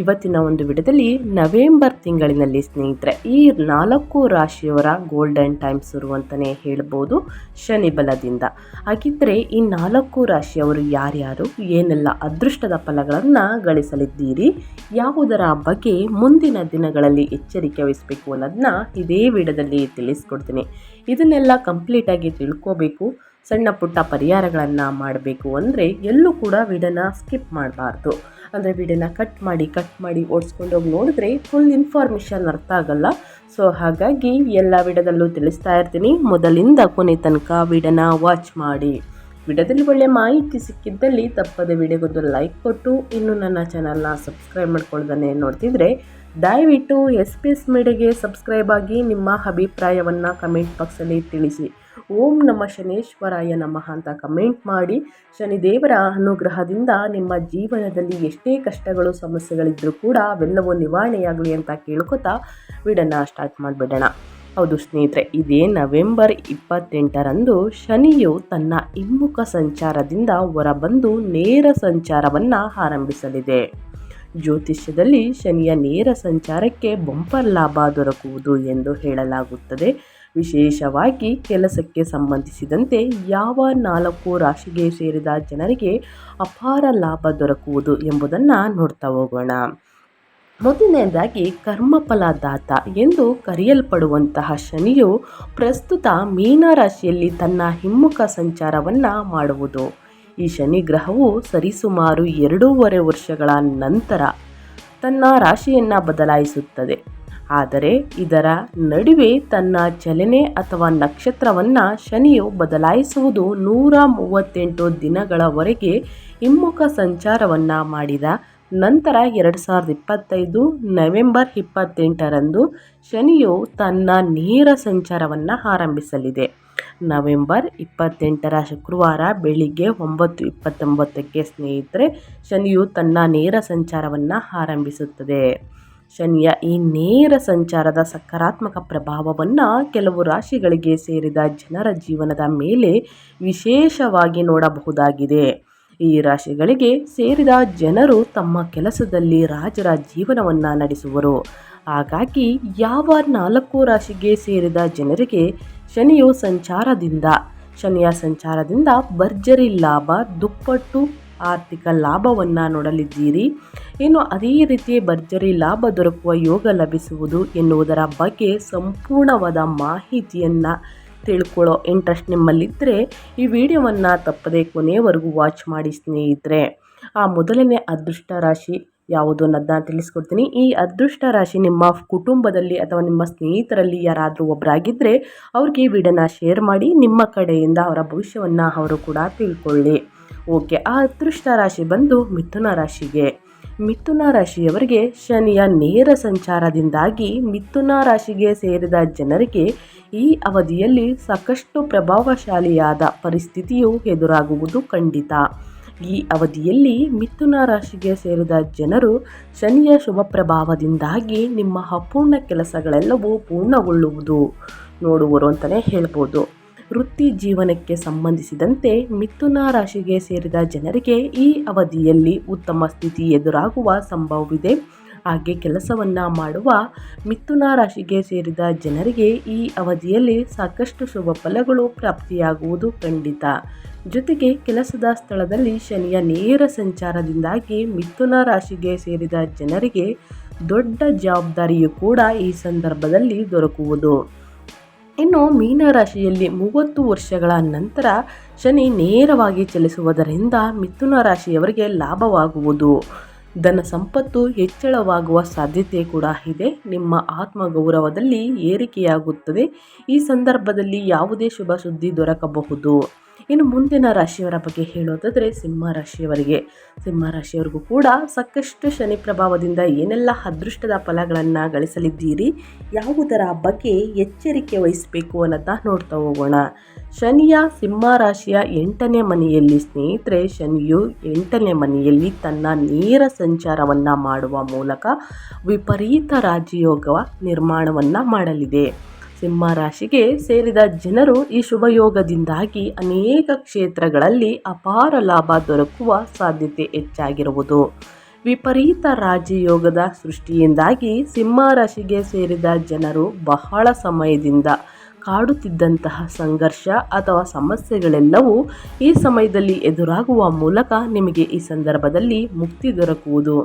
ಇವತ್ತಿನ ಒಂದು ವಿಡಿಯೋದಲ್ಲಿ ನವೆಂಬರ್ ತಿಂಗಳಿನಲ್ಲಿ ಸ್ನೇಹಿತರೆ, ಈ ನಾಲ್ಕು ರಾಶಿಯವರ ಗೋಲ್ಡನ್ ಟೈಮ್ ಶುರು ಅಂತಲೇ ಹೇಳ್ಬೋದು ಶನಿ ಬಲದಿಂದ. ಹಾಗಿದ್ದರೆ ಈ ನಾಲ್ಕು ರಾಶಿಯವರು ಯಾರ್ಯಾರು? ಏನೆಲ್ಲ ಅದೃಷ್ಟದ ಫಲಗಳನ್ನು ಗಳಿಸಲಿದ್ದೀರಿ? ಯಾವುದರ ಬಗ್ಗೆ ಮುಂದಿನ ದಿನಗಳಲ್ಲಿ ಎಚ್ಚರಿಕೆ ವಹಿಸಬೇಕು ಅನ್ನೋದನ್ನ ಇದೇ ವಿಡಿಯೋದಲ್ಲಿ ತಿಳಿಸ್ಕೊಡ್ತೀನಿ. ಇದನ್ನೆಲ್ಲ ಕಂಪ್ಲೀಟಾಗಿ ತಿಳ್ಕೋಬೇಕು, ಸಣ್ಣ ಪುಟ್ಟ ಪರಿಹಾರಗಳನ್ನು ಮಾಡಬೇಕು ಅಂದರೆ ಎಲ್ಲೂ ಕೂಡ ವಿಡನ ಸ್ಕಿಪ್ ಮಾಡಬಾರ್ದು. ಅಂದರೆ ವಿಡಿಯೋನ ಕಟ್ ಮಾಡಿ ಕಟ್ ಮಾಡಿ ಓಡಿಸ್ಕೊಂಡು ಹೋಗಿ ನೋಡಿದ್ರೆ ಫುಲ್ ಇನ್ಫಾರ್ಮೇಷನ್ ಅರ್ಥ ಆಗಲ್ಲ. ಸೊ ಹಾಗಾಗಿ ಎಲ್ಲ ವಿಡಿಯೋದಲ್ಲೂ ತಿಳಿಸ್ತಾ ಇರ್ತೀನಿ. ಮೊದಲಿಂದ ಕೊನೆ ತನಕ ವಿಡಿಯೋನ ವಾಚ್ ಮಾಡಿ. ವಿಡಿಯೋದಲ್ಲಿ ಒಳ್ಳೆ ಮಾಹಿತಿ ಸಿಕ್ಕಿದ್ದಲ್ಲಿ ತಪ್ಪದೆ ವಿಡಿಯೋಗೊಂದು ಲೈಕ್ ಕೊಟ್ಟು, ಇನ್ನು ನನ್ನ ಚಾನಲ್ನ ಸಬ್ಸ್ಕ್ರೈಬ್ ಮಾಡ್ಕೊಳ್ದಾನೆ ನೋಡ್ತಿದ್ರೆ ದಯವಿಟ್ಟು ಎಸ್ ಪಿ ಎಸ್ ಮೀಡಿಯಾಗೆ ಸಬ್ಸ್ಕ್ರೈಬ್ ಆಗಿ ನಿಮ್ಮ ಅಭಿಪ್ರಾಯವನ್ನು ಕಮೆಂಟ್ ಬಾಕ್ಸಲ್ಲಿ ತಿಳಿಸಿ. ಓಂ ನಮ್ಮ ಶನೇಶ್ವರಾಯ ನಮಃ ಅಂತ ಕಮೆಂಟ್ ಮಾಡಿ. ಶನಿದೇವರ ಅನುಗ್ರಹದಿಂದ ನಿಮ್ಮ ಜೀವನದಲ್ಲಿ ಎಷ್ಟೇ ಕಷ್ಟಗಳು ಸಮಸ್ಯೆಗಳಿದ್ದರೂ ಕೂಡ ಅವೆಲ್ಲವೂ ನಿವಾರಣೆಯಾಗಲಿ ಅಂತ ಕೇಳ್ಕೊತಾ ವಿಡನ್ನ ಸ್ಟಾರ್ಟ್ ಮಾಡಿಬಿಡೋಣ. ಹೌದು ಸ್ನೇಹಿತರೆ, ಇದೇ ನವೆಂಬರ್ ಇಪ್ಪತ್ತೆಂಟರಂದು ಶನಿಯು ತನ್ನ ಹಿಮ್ಮುಖ ಸಂಚಾರದಿಂದ ಹೊರಬಂದು ನೇರ ಸಂಚಾರವನ್ನು ಆರಂಭಿಸಲಿದೆ. ಜ್ಯೋತಿಷ್ಯದಲ್ಲಿ ಶನಿಯ ನೇರ ಸಂಚಾರಕ್ಕೆ ಬಂಪರ್ ಲಾಭ ದೊರಕುವುದು ಎಂದು ಹೇಳಲಾಗುತ್ತದೆ. ವಿಶೇಷವಾಗಿ ಕೆಲಸಕ್ಕೆ ಸಂಬಂಧಿಸಿದಂತೆ ಯಾವ ನಾಲ್ಕು ರಾಶಿಗೆ ಸೇರಿದ ಜನರಿಗೆ ಅಪಾರ ಲಾಭ ದೊರಕುವುದು ಎಂಬುದನ್ನು ನೋಡ್ತಾ ಹೋಗೋಣ. ಮೊದಲನೇದಾಗಿ ಕರ್ಮಫಲದಾತ ಎಂದು ಕರೆಯಲ್ಪಡುವಂತಹ ಶನಿಯು ಪ್ರಸ್ತುತ ಮೀನರಾಶಿಯಲ್ಲಿ ತನ್ನ ಹಿಮ್ಮುಖ ಸಂಚಾರವನ್ನು ಮಾಡುವುದು. ಈ ಶನಿ ಗ್ರಹವು ಸರಿಸುಮಾರು ಎರಡೂವರೆ ವರ್ಷಗಳ ನಂತರ ತನ್ನ ರಾಶಿಯನ್ನು ಬದಲಾಯಿಸುತ್ತದೆ. ಆದರೆ ಇದರ ನಡುವೆ ತನ್ನ ಚಲನೆ ಅಥವಾ ನಕ್ಷತ್ರವನ್ನು ಶನಿಯು ಬದಲಾಯಿಸುವುದು ನೂರ ಮೂವತ್ತೆಂಟು ದಿನಗಳವರೆಗೆ ಹಿಮ್ಮುಖ ಸಂಚಾರವನ್ನು ಮಾಡಿದ ನಂತರ ಎರಡು ಸಾವಿರದ ಇಪ್ಪತ್ತೈದು ನವೆಂಬರ್ ಇಪ್ಪತ್ತೆಂಟರಂದು ಶನಿಯು ತನ್ನ ನೇರ ಸಂಚಾರವನ್ನು ಆರಂಭಿಸಲಿದೆ. ನವೆಂಬರ್ ಇಪ್ಪತ್ತೆಂಟರ ಶುಕ್ರವಾರ ಬೆಳಿಗ್ಗೆ ಒಂಬತ್ತು ಇಪ್ಪತ್ತೊಂಬತ್ತಕ್ಕೆ ಸ್ನೇಹಿತರೆ, ಶನಿಯು ತನ್ನ ನೇರ ಸಂಚಾರವನ್ನು ಆರಂಭಿಸುತ್ತದೆ. ಶನಿಯ ಈ ನೇರ ಸಂಚಾರದ ಸಕಾರಾತ್ಮಕ ಪ್ರಭಾವವನ್ನು ಕೆಲವು ರಾಶಿಗಳಿಗೆ ಸೇರಿದ ಜನರ ಜೀವನದ ಮೇಲೆ ವಿಶೇಷವಾಗಿ ನೋಡಬಹುದಾಗಿದೆ. ಈ ರಾಶಿಗಳಿಗೆ ಸೇರಿದ ಜನರು ತಮ್ಮ ಕೆಲಸದಲ್ಲಿ ರಾಜರ ಜೀವನವನ್ನು ನಡೆಸುವರು. ಹಾಗಾಗಿ ಯಾವ ನಾಲ್ಕು ರಾಶಿಗೆ ಸೇರಿದ ಜನರಿಗೆ ಶನಿಯು ಸಂಚಾರದಿಂದ, ಶನಿಯ ಸಂಚಾರದಿಂದ ಭರ್ಜರಿ ಲಾಭ, ದುಪ್ಪಟ್ಟು, ಆರ್ಥಿಕ ಲಾಭವನ್ನು ನೋಡಲಿದ್ದೀರಿ. ಇನ್ನು ಅದೇ ರೀತಿ ಭರ್ಜರಿ ಲಾಭ ದೊರಕುವ ಯೋಗ ಲಭಿಸುವುದು ಎನ್ನುವುದರ ಬಗ್ಗೆ ಸಂಪೂರ್ಣವಾದ ಮಾಹಿತಿಯನ್ನು ತಿಳ್ಕೊಳ್ಳೋ ಇಂಟ್ರೆಸ್ಟ್ ನಿಮ್ಮಲ್ಲಿದ್ದರೆ ಈ ವಿಡಿಯೋವನ್ನು ತಪ್ಪದೆ ಕೊನೆಯವರೆಗೂ ವಾಚ್ ಮಾಡಿ ಸ್ನೇಹಿತರೆ. ಆ ಮೊದಲನೇ ಅದೃಷ್ಟ ರಾಶಿ ಯಾವುದು ಅನ್ನೋದನ್ನ ತಿಳಿಸ್ಕೊಡ್ತೀನಿ. ಈ ಅದೃಷ್ಟ ರಾಶಿ ನಿಮ್ಮ ಕುಟುಂಬದಲ್ಲಿ ಅಥವಾ ನಿಮ್ಮ ಸ್ನೇಹಿತರಲ್ಲಿ ಯಾರಾದರೂ ಒಬ್ಬರಾಗಿದ್ದರೆ ಅವ್ರಿಗೆ ಈ ವಿಡಿಯೋನ ಶೇರ್ ಮಾಡಿ, ನಿಮ್ಮ ಕಡೆಯಿಂದ ಅವರ ಭವಿಷ್ಯವನ್ನು ಅವರು ಕೂಡ ತಿಳ್ಕೊಳ್ಳಿ. ಓಕೆ ಆ ಅದೃಷ್ಟ ರಾಶಿ ಬಂದು ಮಿಥುನ ರಾಶಿಗೆ. ಮಿಥುನ ರಾಶಿಯವರಿಗೆ ಶನಿಯ ನೇರ ಸಂಚಾರದಿಂದಾಗಿ ಮಿಥುನ ರಾಶಿಗೆ ಸೇರಿದ ಜನರಿಗೆ ಈ ಅವಧಿಯಲ್ಲಿ ಸಾಕಷ್ಟು ಪ್ರಭಾವಶಾಲಿಯಾದ ಪರಿಸ್ಥಿತಿಯು ಎದುರಾಗುವುದು ಖಂಡಿತ. ಈ ಅವಧಿಯಲ್ಲಿ ಮಿಥುನ ರಾಶಿಗೆ ಸೇರಿದ ಜನರು ಶನಿಯ ಶುಭ ಪ್ರಭಾವದಿಂದಾಗಿ ನಿಮ್ಮ ಅಪೂರ್ಣ ಕೆಲಸಗಳೆಲ್ಲವೂ ಪೂರ್ಣಗೊಳ್ಳುವುದು. ನೋಡುವರು ಅಂತಲೇ ಹೇಳ್ಬೋದು. ವೃತ್ತಿ ಜೀವನಕ್ಕೆ ಸಂಬಂಧಿಸಿದಂತೆ ಮಿಥುನ ರಾಶಿಗೆ ಸೇರಿದ ಜನರಿಗೆ ಈ ಅವಧಿಯಲ್ಲಿ ಉತ್ತಮ ಸ್ಥಿತಿ ಎದುರಾಗುವ ಸಂಭವವಿದೆ. ಹಾಗೆ ಕೆಲಸವನ್ನು ಮಾಡುವ ಮಿಥುನ ರಾಶಿಗೆ ಸೇರಿದ ಜನರಿಗೆ ಈ ಅವಧಿಯಲ್ಲಿ ಸಾಕಷ್ಟು ಶುಭ ಫಲಗಳು ಪ್ರಾಪ್ತಿಯಾಗುವುದು ಖಂಡಿತ. ಜೊತೆಗೆ ಕೆಲಸದ ಸ್ಥಳದಲ್ಲಿ ಶನಿಯ ನೇರ ಸಂಚಾರದಿಂದಾಗಿ ಮಿಥುನ ರಾಶಿಗೆ ಸೇರಿದ ಜನರಿಗೆ ದೊಡ್ಡ ಜವಾಬ್ದಾರಿಯು ಕೂಡ ಈ ಸಂದರ್ಭದಲ್ಲಿ ದೊರಕುವುದು. ಇನ್ನು ಮೀನರಾಶಿಯಲ್ಲಿ ಮೂವತ್ತು ವರ್ಷಗಳ ನಂತರ ಶನಿ ನೇರವಾಗಿ ಚಲಿಸುವುದರಿಂದ ಮಿಥುನ ರಾಶಿಯವರಿಗೆ ಲಾಭವಾಗುವುದು. ಧನ ಸಂಪತ್ತು ಹೆಚ್ಚಳವಾಗುವ ಸಾಧ್ಯತೆ ಕೂಡ ಇದೆ. ನಿಮ್ಮ ಆತ್ಮಗೌರವದಲ್ಲಿ ಏರಿಕೆಯಾಗುತ್ತದೆ. ಈ ಸಂದರ್ಭದಲ್ಲಿ ಯಾವುದೇ ಶುಭ ಸುದ್ದಿ ದೊರಕಬಹುದು. ಇನ್ನು ಮುಂದಿನ ರಾಶಿಯವರ ಬಗ್ಗೆ ಹೇಳೋದಾದರೆ ಸಿಂಹ ರಾಶಿಯವರಿಗೆ. ಸಿಂಹ ರಾಶಿಯವರಿಗೂ ಕೂಡ ಸಾಕಷ್ಟು ಶನಿ ಪ್ರಭಾವದಿಂದ ಏನೆಲ್ಲ ಅದೃಷ್ಟದ ಫಲಗಳನ್ನು ಗಳಿಸಲಿದ್ದೀರಿ, ಯಾವುದರ ಬಗ್ಗೆ ಎಚ್ಚರಿಕೆ ವಹಿಸಬೇಕು ಅನ್ನೋದನ್ನ ನೋಡ್ತಾ ಹೋಗೋಣ. ಶನಿಯ ಸಿಂಹ ರಾಶಿಯ ಎಂಟನೇ ಮನೆಯಲ್ಲಿ ಸ್ನೇಹಿತರೆ, ಶನಿಯು ಎಂಟನೇ ಮನೆಯಲ್ಲಿ ತನ್ನ ನೇರ ಸಂಚಾರವನ್ನು ಮಾಡುವ ಮೂಲಕ ವಿಪರೀತ ರಾಜಯೋಗ ನಿರ್ಮಾಣವನ್ನು ಮಾಡಲಿದೆ. ಸಿಂಹ ರಾಶಿಗೆ ಸೇರಿದ ಜನರು ಈ ಶುಭಯೋಗದಿಂದಾಗಿ ಅನೇಕ ಕ್ಷೇತ್ರಗಳಲ್ಲಿ ಅಪಾರ ಲಾಭ ದೊರಕುವ ಸಾಧ್ಯತೆ ಹೆಚ್ಚಾಗಿರುವುದು. ವಿಪರೀತ ರಾಜಯೋಗದ ಸೃಷ್ಟಿಯಿಂದಾಗಿ ಸಿಂಹ ರಾಶಿಗೆ ಸೇರಿದ ಜನರು ಬಹಳ ಸಮಯದಿಂದ ಕಾಡುತ್ತಿದ್ದಂತಹ ಸಂಘರ್ಷ ಅಥವಾ ಸಮಸ್ಯೆಗಳೆಲ್ಲವೂ ಈ ಸಮಯದಲ್ಲಿ ಎದುರಾಗುವ ಮೂಲಕ ನಿಮಗೆ ಈ ಸಂದರ್ಭದಲ್ಲಿ ಮುಕ್ತಿ ದೊರಕುವುದು.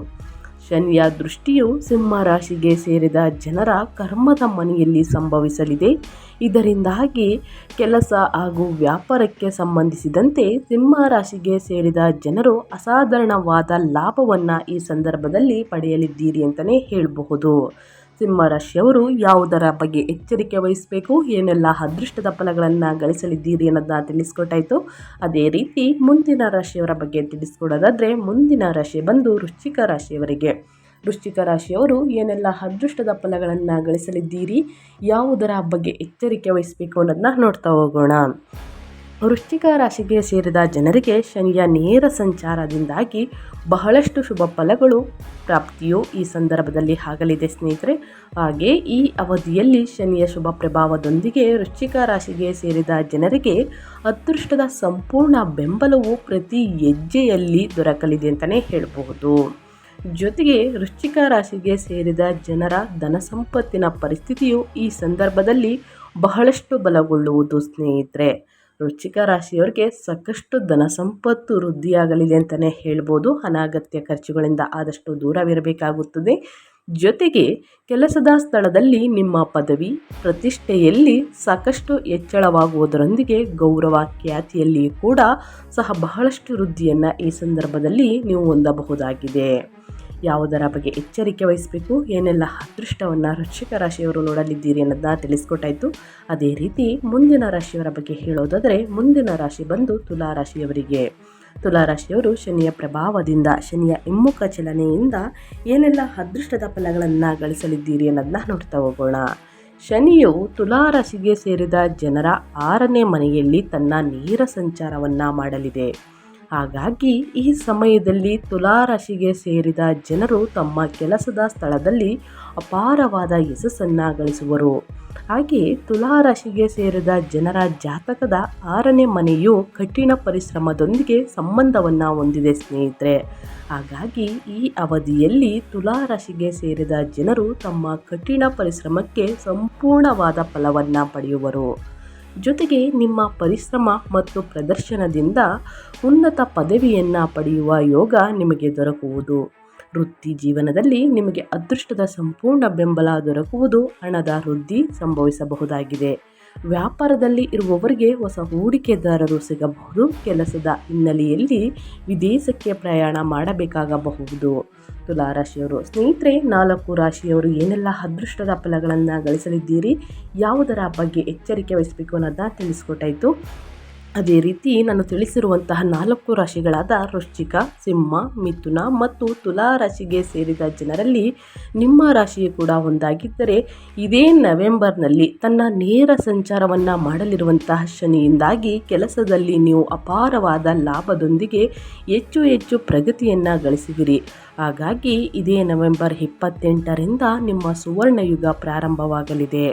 ಶನಿಯ ದೃಷ್ಟಿಯು ಸಿಂಹ ರಾಶಿಗೆ ಸೇರಿದ ಜನರ ಕರ್ಮದ ಮನೆಯಲ್ಲಿ ಸಂಭವಿಸಲಿದೆ. ಇದರಿಂದಾಗಿ ಕೆಲಸ ಹಾಗೂ ವ್ಯಾಪಾರಕ್ಕೆ ಸಂಬಂಧಿಸಿದಂತೆ ಸಿಂಹ ರಾಶಿಗೆ ಸೇರಿದ ಜನರು ಅಸಾಧಾರಣವಾದ ಲಾಭವನ್ನು ಈ ಸಂದರ್ಭದಲ್ಲಿ ಪಡೆಯಲಿದ್ದೀರಿ ಅಂತಲೇ ಹೇಳಬಹುದು. ಸಿಂಹರಾಶಿಯವರು ಯಾವುದರ ಬಗ್ಗೆ ಎಚ್ಚರಿಕೆ ವಹಿಸಬೇಕು, ಏನೆಲ್ಲ ಅದೃಷ್ಟದ ಫಲಗಳನ್ನು ಗಳಿಸಲಿದ್ದೀರಿ ಅನ್ನೋದನ್ನ ತಿಳಿಸ್ಕೊಟ್ಟಾಯಿತು. ಅದೇ ರೀತಿ ಮುಂದಿನ ರಾಶಿಯವರ ಬಗ್ಗೆ ತಿಳಿಸ್ಕೊಡೋದಾದರೆ, ಮುಂದಿನ ರಾಶಿ ಬಂದು ವೃಶ್ಚಿಕ ರಾಶಿಯವರಿಗೆ. ವೃಶ್ಚಿಕ ರಾಶಿಯವರು ಏನೆಲ್ಲ ಅದೃಷ್ಟದ ಫಲಗಳನ್ನು ಗಳಿಸಲಿದ್ದೀರಿ, ಯಾವುದರ ಬಗ್ಗೆ ಎಚ್ಚರಿಕೆ ವಹಿಸಬೇಕು ಅನ್ನೋದನ್ನ ನೋಡ್ತಾ ಹೋಗೋಣ. ವೃಶ್ಚಿಕ ರಾಶಿಗೆ ಸೇರಿದ ಜನರಿಗೆ ಶನಿಯ ನೇರ ಸಂಚಾರದಿಂದಾಗಿ ಬಹಳಷ್ಟು ಶುಭ ಫಲಗಳು ಪ್ರಾಪ್ತಿಯು ಈ ಸಂದರ್ಭದಲ್ಲಿ ಆಗಲಿದೆ ಸ್ನೇಹಿತರೆ. ಹಾಗೆ ಈ ಅವಧಿಯಲ್ಲಿ ಶನಿಯ ಶುಭ ಪ್ರಭಾವದೊಂದಿಗೆ ವೃಶ್ಚಿಕ ರಾಶಿಗೆ ಸೇರಿದ ಜನರಿಗೆ ಅದೃಷ್ಟದ ಸಂಪೂರ್ಣ ಬೆಂಬಲವು ಪ್ರತಿ ಹೆಜ್ಜೆಯಲ್ಲಿ ದೊರಕಲಿದೆ ಅಂತಲೇ ಹೇಳಬಹುದು. ಜೊತೆಗೆ ವೃಶ್ಚಿಕ ರಾಶಿಗೆ ಸೇರಿದ ಜನರ ಧನ ಸಂಪತ್ತಿನ ಪರಿಸ್ಥಿತಿಯು ಈ ಸಂದರ್ಭದಲ್ಲಿ ಬಹಳಷ್ಟು ಬಲಗೊಳ್ಳುವುದು ಸ್ನೇಹಿತರೆ. ವೃಶ್ಚಿಕ ರಾಶಿಯವರಿಗೆ ಸಾಕಷ್ಟು ಧನ ಸಂಪತ್ತು ವೃದ್ಧಿಯಾಗಲಿದೆ ಅಂತಲೇ ಹೇಳ್ಬೋದು. ಅನಾಗತ್ಯ ಖರ್ಚುಗಳಿಂದ ಆದಷ್ಟು ದೂರವಿರಬೇಕಾಗುತ್ತದೆ. ಜೊತೆಗೆ ಕೆಲಸದ ಸ್ಥಳದಲ್ಲಿ ನಿಮ್ಮ ಪದವಿ, ಪ್ರತಿಷ್ಠೆಯಲ್ಲಿ ಸಾಕಷ್ಟು ಹೆಚ್ಚಳವಾಗುವುದರೊಂದಿಗೆ ಗೌರವ ಖ್ಯಾತಿಯಲ್ಲಿ ಕೂಡ ಸಹ ಬಹಳಷ್ಟು ವೃದ್ಧಿಯನ್ನು ಈ ಸಂದರ್ಭದಲ್ಲಿ ನೀವು ಹೊಂದಬಹುದಾಗಿದೆ. ಯಾವುದರ ಬಗ್ಗೆ ಎಚ್ಚರಿಕೆ ವಹಿಸಬೇಕು, ಏನೆಲ್ಲ ಅದೃಷ್ಟವನ್ನು ವೃಶ್ಚಿಕ ರಾಶಿಯವರು ನೋಡಲಿದ್ದೀರಿ ಅನ್ನೋದನ್ನ ತಿಳಿಸ್ಕೊಟ್ಟಾಯಿತು. ಅದೇ ರೀತಿ ಮುಂದಿನ ರಾಶಿಯವರ ಬಗ್ಗೆ ಹೇಳೋದಾದರೆ, ಮುಂದಿನ ರಾಶಿ ಬಂದು ತುಲಾ ರಾಶಿಯವರಿಗೆ. ತುಲಾ ರಾಶಿಯವರು ಶನಿಯ ಪ್ರಭಾವದಿಂದ, ಶನಿಯ ಹಿಮ್ಮುಖ ಚಲನೆಯಿಂದ ಏನೆಲ್ಲ ಅದೃಷ್ಟದ ಫಲಗಳನ್ನು ಗಳಿಸಲಿದ್ದೀರಿ ಅನ್ನೋದನ್ನ ನೋಡ್ತಾ ಹೋಗೋಣ. ಶನಿಯು ತುಲಾ ರಾಶಿಗೆ ಸೇರಿದ ಜನರ ಆರನೇ ಮನೆಯಲ್ಲಿ ತನ್ನ ನೇರ ಸಂಚಾರವನ್ನು ಮಾಡಲಿದೆ. ಹಾಗಾಗಿ ಈ ಸಮಯದಲ್ಲಿ ತುಲಾರಾಶಿಗೆ ಸೇರಿದ ಜನರು ತಮ್ಮ ಕೆಲಸದ ಸ್ಥಳದಲ್ಲಿ ಅಪಾರವಾದ ಯಶಸ್ಸನ್ನು ಗಳಿಸುವರು. ಹಾಗೆ ತುಲಾರಾಶಿಗೆ ಸೇರಿದ ಜನರ ಜಾತಕದ ಆರನೇ ಮನೆಯು ಕಠಿಣ ಪರಿಶ್ರಮದೊಂದಿಗೆ ಸಂಬಂಧವನ್ನು ಹೊಂದಿದೆ ಸ್ನೇಹಿತರೆ. ಹಾಗಾಗಿ ಈ ಅವಧಿಯಲ್ಲಿ ತುಲಾರಾಶಿಗೆ ಸೇರಿದ ಜನರು ತಮ್ಮ ಕಠಿಣ ಪರಿಶ್ರಮಕ್ಕೆ ಸಂಪೂರ್ಣವಾದ ಫಲವನ್ನು ಪಡೆಯುವರು. ಜೊತೆಗೆ ನಿಮ್ಮ ಪರಿಶ್ರಮ ಮತ್ತು ಪ್ರದರ್ಶನದಿಂದ ಉನ್ನತ ಪದವಿಯನ್ನು ಪಡೆಯುವ ಯೋಗ ನಿಮಗೆ ದೊರಕುವುದು. ವೃತ್ತಿ ಜೀವನದಲ್ಲಿ ನಿಮಗೆ ಅದೃಷ್ಟದ ಸಂಪೂರ್ಣ ಬೆಂಬಲ ದೊರಕುವುದು ಹಣದ ವೃದ್ಧಿ ಸಂಭವಿಸಬಹುದಾಗಿದೆ. ವ್ಯಾಪಾರದಲ್ಲಿ ಇರುವವರಿಗೆ ಹೊಸ ಹೂಡಿಕೆದಾರರು ಸಿಗಬಹುದು. ಕೆಲಸದ ಹಿನ್ನೆಲೆಯಲ್ಲಿ ವಿದೇಶಕ್ಕೆ ಪ್ರಯಾಣ ಮಾಡಬೇಕಾಗಬಹುದು. ತುಲಾ ರಾಶಿಯವರು, ಸ್ನೇಹಿತರೆ, ನಾಲ್ಕು ರಾಶಿಯವರು ಏನೆಲ್ಲ ಅದೃಷ್ಟದ ಫಲಗಳನ್ನು ಗಳಿಸಲಿದ್ದೀರಿ? ಯಾವುದರ ಬಗ್ಗೆ ಎಚ್ಚರಿಕೆ ವಹಿಸಬೇಕು ಅನ್ನೋದನ್ನ ತಿಳಿಸ್ಕೊಟ್ಟಾಯಿತು. ಅದೇ ರೀತಿ ನಾನು ತಿಳಿಸಿರುವಂತಹ ನಾಲ್ಕು ರಾಶಿಗಳಾದ ವೃಶ್ಚಿಕ, ಸಿಂಹ, ಮಿಥುನ ಮತ್ತು ತುಲಾ ರಾಶಿಗೆ ಸೇರಿದ ಜನರಲ್ಲಿ ನಿಮ್ಮ ರಾಶಿಯು ಕೂಡ ಒಂದಾಗಿದ್ದರೆ ಇದೇ ನವೆಂಬರ್ನಲ್ಲಿ ತನ್ನ ನೇರ ಸಂಚಾರವನ್ನು ಮಾಡಲಿರುವಂತಹ ಶನಿಯಿಂದಾಗಿ ಕೆಲಸದಲ್ಲಿ ನೀವು ಅಪಾರವಾದ ಲಾಭದೊಂದಿಗೆ ಹೆಚ್ಚು ಹೆಚ್ಚು ಪ್ರಗತಿಯನ್ನು ಗಳಿಸಿದಿರಿ. ಹಾಗಾಗಿ ಇದೇ ನವೆಂಬರ್ ಇಪ್ಪತ್ತೆಂಟರಿಂದ ನಿಮ್ಮ ಸುವರ್ಣಯುಗ ಪ್ರಾರಂಭವಾಗಲಿದೆ.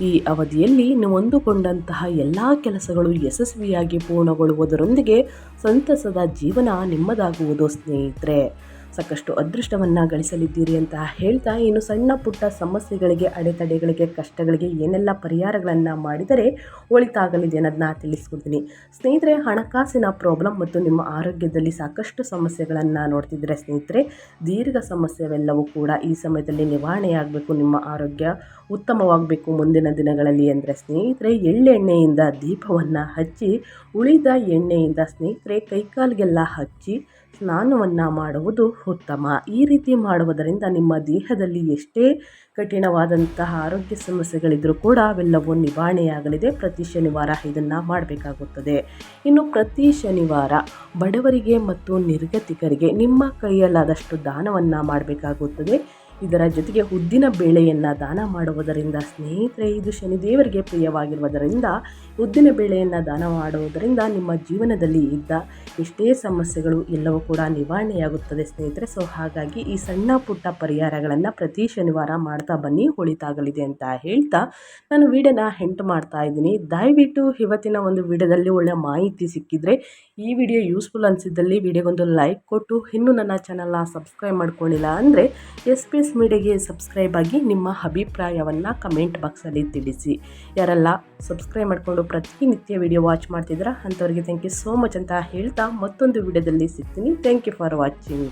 ಈ ಅವಧಿಯಲ್ಲಿ ನೀವು ಅಂದುಕೊಂಡಂತಹ ಎಲ್ಲ ಕೆಲಸಗಳು ಯಶಸ್ವಿಯಾಗಿ ಪೂರ್ಣಗೊಳ್ಳುವುದರೊಂದಿಗೆ ಸಂತಸದ ಜೀವನ ನಿಮ್ಮದಾಗುವುದು ಸ್ನೇಹಿತರೆ. ಸಾಕಷ್ಟು ಅದೃಷ್ಟವನ್ನು ಗಳಿಸಲಿದ್ದೀರಿ ಅಂತ ಹೇಳ್ತಾ ಇನ್ನು ಸಣ್ಣ ಪುಟ್ಟ ಸಮಸ್ಯೆಗಳಿಗೆ, ಅಡೆತಡೆಗಳಿಗೆ, ಕಷ್ಟಗಳಿಗೆ ಏನೆಲ್ಲ ಪರಿಹಾರಗಳನ್ನು ಮಾಡಿದರೆ ಒಳಿತಾಗಲಿದೆ ಅನ್ನೋದನ್ನ ತಿಳಿಸ್ಕೊಡ್ತೀನಿ. ಸ್ನೇಹಿತರೆ, ಹಣಕಾಸಿನ ಪ್ರಾಬ್ಲಮ್ ಮತ್ತು ನಿಮ್ಮ ಆರೋಗ್ಯದಲ್ಲಿ ಸಾಕಷ್ಟು ಸಮಸ್ಯೆಗಳನ್ನು ನೋಡ್ತಿದ್ರೆ ಸ್ನೇಹಿತರೆ, ದೀರ್ಘ ಸಮಸ್ಯೆವೆಲ್ಲವೂ ಕೂಡ ಈ ಸಮಯದಲ್ಲಿ ನಿವಾರಣೆಯಾಗಬೇಕು, ನಿಮ್ಮ ಆರೋಗ್ಯ ಉತ್ತಮವಾಗಬೇಕು ಮುಂದಿನ ದಿನಗಳಲ್ಲಿ ಅಂದರೆ ಸ್ನೇಹಿತರೆ, ಎಳ್ಳೆಣ್ಣೆಯಿಂದ ದೀಪವನ್ನು ಹಚ್ಚಿ, ಉಳಿದ ಎಣ್ಣೆಯಿಂದ ಸ್ನೇಹಿತರೆ ಕೈಕಾಲಿಗೆಲ್ಲ ಹಚ್ಚಿ ಸ್ನಾನವನ್ನು ಮಾಡುವುದು ಉತ್ತಮ. ಈ ರೀತಿ ಮಾಡುವುದರಿಂದ ನಿಮ್ಮ ದೇಹದಲ್ಲಿ ಎಷ್ಟೇ ಕಠಿಣವಾದಂತಹ ಆರೋಗ್ಯ ಸಮಸ್ಯೆಗಳಿದ್ದರೂ ಕೂಡ ಅವೆಲ್ಲವೂ ನಿವಾರಣೆಯಾಗಲಿದೆ. ಪ್ರತಿ ಶನಿವಾರ ಇದನ್ನು ಮಾಡಬೇಕಾಗುತ್ತದೆ. ಇನ್ನು ಪ್ರತಿ ಶನಿವಾರ ಬಡವರಿಗೆ ಮತ್ತು ನಿರ್ಗತಿಕರಿಗೆ ನಿಮ್ಮ ಕೈಯಲ್ಲಾದಷ್ಟು ದಾನವನ್ನು ಮಾಡಬೇಕಾಗುತ್ತದೆ. ಇದರ ಜೊತೆಗೆ ಉದ್ದಿನ ಬೇಳೆಯನ್ನು ದಾನ ಮಾಡುವುದರಿಂದ ಸ್ನೇಹಿತರೆ, ಇದು ಶನಿದೇವರಿಗೆ ಪ್ರಿಯವಾಗಿರುವುದರಿಂದ ಉದ್ದಿನ ಬೇಳೆಯನ್ನು ದಾನ ಮಾಡುವುದರಿಂದ ನಿಮ್ಮ ಜೀವನದಲ್ಲಿ ಇದ್ದ ಎಷ್ಟೇ ಸಮಸ್ಯೆಗಳು ಎಲ್ಲವೂ ಕೂಡ ನಿವಾರಣೆಯಾಗುತ್ತದೆ ಸ್ನೇಹಿತರೆ. ಸೊ ಹಾಗಾಗಿ ಈ ಸಣ್ಣ ಪುಟ್ಟ ಪರಿಹಾರಗಳನ್ನು ಪ್ರತಿ ಶನಿವಾರ ಮಾಡ್ತಾ ಬನ್ನಿ, ಹೊಳಿತಾಗಲಿದೆ ಅಂತ ಹೇಳ್ತಾ ನಾನು ವಿಡಿಯೋನ ಹೆಂಟ್ ಮಾಡ್ತಾ ಇದ್ದೀನಿ. ದಯವಿಟ್ಟು ಇವತ್ತಿನ ಒಂದು ವಿಡಿಯೋದಲ್ಲಿ ಒಳ್ಳೆಯ ಮಾಹಿತಿ ಸಿಕ್ಕಿದರೆ ಈ ವಿಡಿಯೋ ಯೂಸ್ಫುಲ್ ಅನಿಸಿದ್ದಲ್ಲಿ ವಿಡಿಯೋಗೊಂದು ಲೈಕ್ ಕೊಟ್ಟು, ಇನ್ನೂ ನನ್ನ ಚಾನಲ್ನ ಸಬ್ಸ್ಕ್ರೈಬ್ ಮಾಡ್ಕೊಂಡಿಲ್ಲ ಅಂದರೆ ಎಸ್ ಪಿ ಎಸ್ ಮೀಡಿಯಾಗೆ ಸಬ್ಸ್ಕ್ರೈಬ್ ಆಗಿ ನಿಮ್ಮ ಅಭಿಪ್ರಾಯವನ್ನು ಕಮೆಂಟ್ ಬಾಕ್ಸಲ್ಲಿ ತಿಳಿಸಿ. ಯಾರೆಲ್ಲ ಸಬ್ಸ್ಕ್ರೈಬ್ ಮಾಡಿಕೊಂಡು ಪ್ರತಿನಿತ್ಯ ವಿಡಿಯೋ ವಾಚ್ ಮಾಡ್ತಿದ್ದೀರಾ, ಅಂಥವ್ರಿಗೆ ಥ್ಯಾಂಕ್ ಯು ಸೋ ಮಚ್ ಅಂತ ಹೇಳ್ತಾ ಮತ್ತೊಂದು ವಿಡಿಯೋದಲ್ಲಿ ಸಿಗ್ತೀನಿ. Thank you for watching